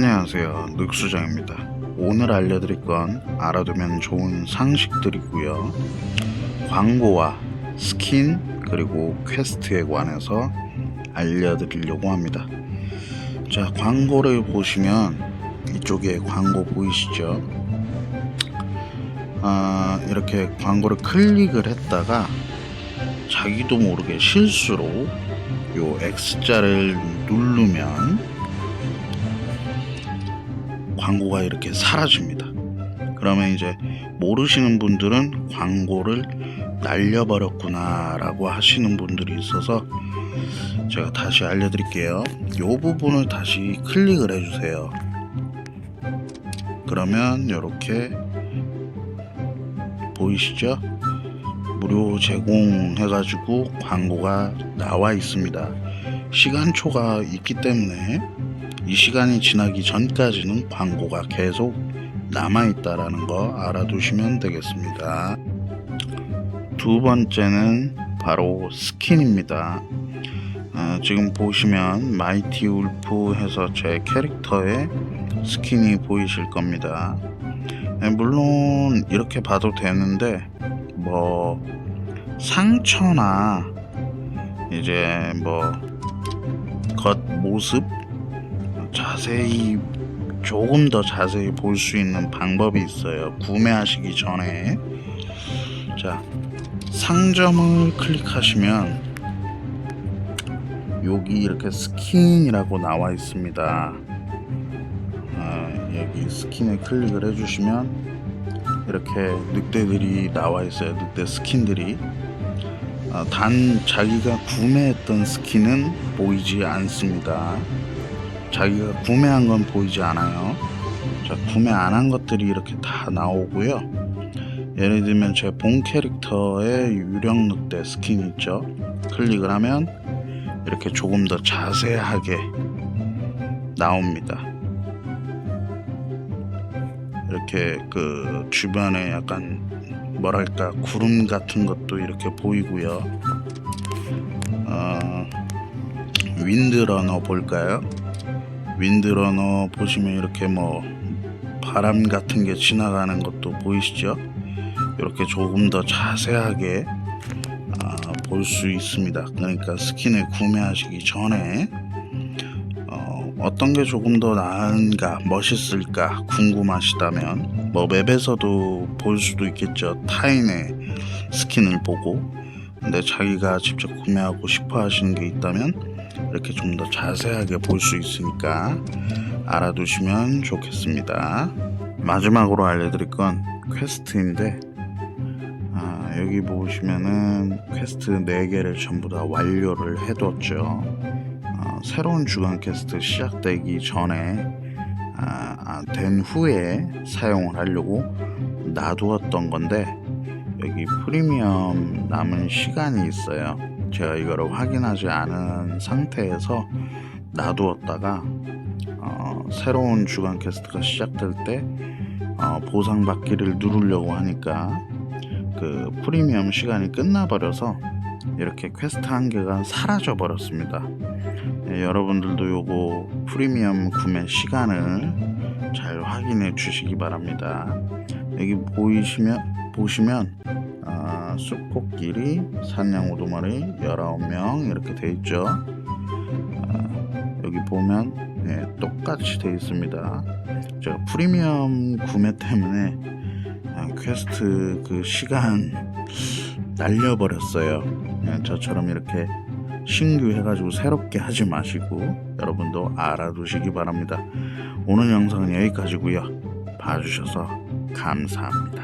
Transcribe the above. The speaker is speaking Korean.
안녕하세요. 늑수장입니다. 오늘 알려드릴 건 알아두면 좋은 상식들이고요. 광고와 스킨 그리고 퀘스트에 관해서 알려드리려고 합니다. 자, 광고를 보시면 이쪽에 광고 보이시죠? 아, 이렇게 광고를 클릭을 했다가 자기도 모르게 실수로 요 X자를 누르면 광고가 이렇게 사라집니다. 그러면 이제 모르시는 분들은 광고를 날려버렸구나라고 하시는 분들이 있어서 제가 다시 알려드릴게요. 이 부분을 다시 클릭을 해주세요. 그러면 이렇게 보이시죠? 무료 제공해가지고 광고가 나와 있습니다. 시간초가 있기 때문에 이 시간이 지나기 전까지는 광고가 계속 남아있다라는 거 알아두시면 되겠습니다. 두 번째는 바로 스킨입니다. 아, 지금 보시면 마이티 울프 해서 제 캐릭터의 스킨이 보이실 겁니다. 네, 물론 이렇게 봐도 되는데 뭐 상처나 이제 뭐 겉모습 자세히 조금 더 자세히 볼 수 있는 방법이 있어요. 구매하시기 전에 자 상점을 클릭하시면 여기 이렇게 스킨이라고 나와 있습니다. 아, 여기 스킨에 클릭을 해주시면 이렇게 늑대들이 나와 있어요. 늑대 스킨들이 아, 단 자기가 구매했던 스킨은 보이지 않습니다. 자기가 구매한 건 보이지 않아요. 자, 구매 안 한 것들이 이렇게 다 나오고요. 예를 들면 제 본 캐릭터의 유령 늑대 스킨 있죠. 클릭을 하면 이렇게 조금 더 자세하게 나옵니다. 이렇게 그 주변에 약간 뭐랄까 구름 같은 것도 이렇게 보이고요. 어, 윈드러너 볼까요? 윈드러너 보시면 이렇게 뭐 바람 같은 게 지나가는 것도 보이시죠? 이렇게 조금 더 자세하게 아, 볼수 있습니다. 그러니까 스킨을 구매하시기 전에 어, 어떤 게 조금 더 나은가, 멋있을까 궁금하시다면 뭐 맵에서도 볼 수도 있겠죠. 타인의 스킨을 보고 근데 자기가 직접 구매하고 싶어 하시는 게 있다면 이렇게 좀 더 자세하게 볼 수 있으니까 알아두시면 좋겠습니다. 마지막으로 알려드릴 건 퀘스트인데 아, 여기 보시면은 퀘스트 4개를 전부 다 완료를 해뒀죠. 어, 새로운 주간 퀘스트 시작되기 전에 아, 아, 된 후에 사용을 하려고 놔두었던 건데 여기 프리미엄 남은 시간이 있어요. 제가 이거를 확인하지 않은 상태에서 놔두었다가 어, 새로운 주간 퀘스트가 시작될 때 어, 보상받기를 누르려고 하니까 그 프리미엄 시간이 끝나버려서 이렇게 퀘스트 한 개가 사라져 버렸습니다. 예, 여러분들도 요거 프리미엄 구매 시간을 잘 확인해 주시기 바랍니다. 여기 보이시면 보시면 아, 숲코끼리 산양 오두마리 19명 이렇게 돼 있죠. 아, 여기 보면 예, 똑같이 돼 있습니다. 제가 프리미엄 구매 때문에 아, 퀘스트 그 시간 날려버렸어요. 예, 저처럼 이렇게 신규 해가지고 새롭게 하지 마시고 여러분도 알아두시기 바랍니다. 오늘 영상은 여기까지고요. 봐주셔서 감사합니다.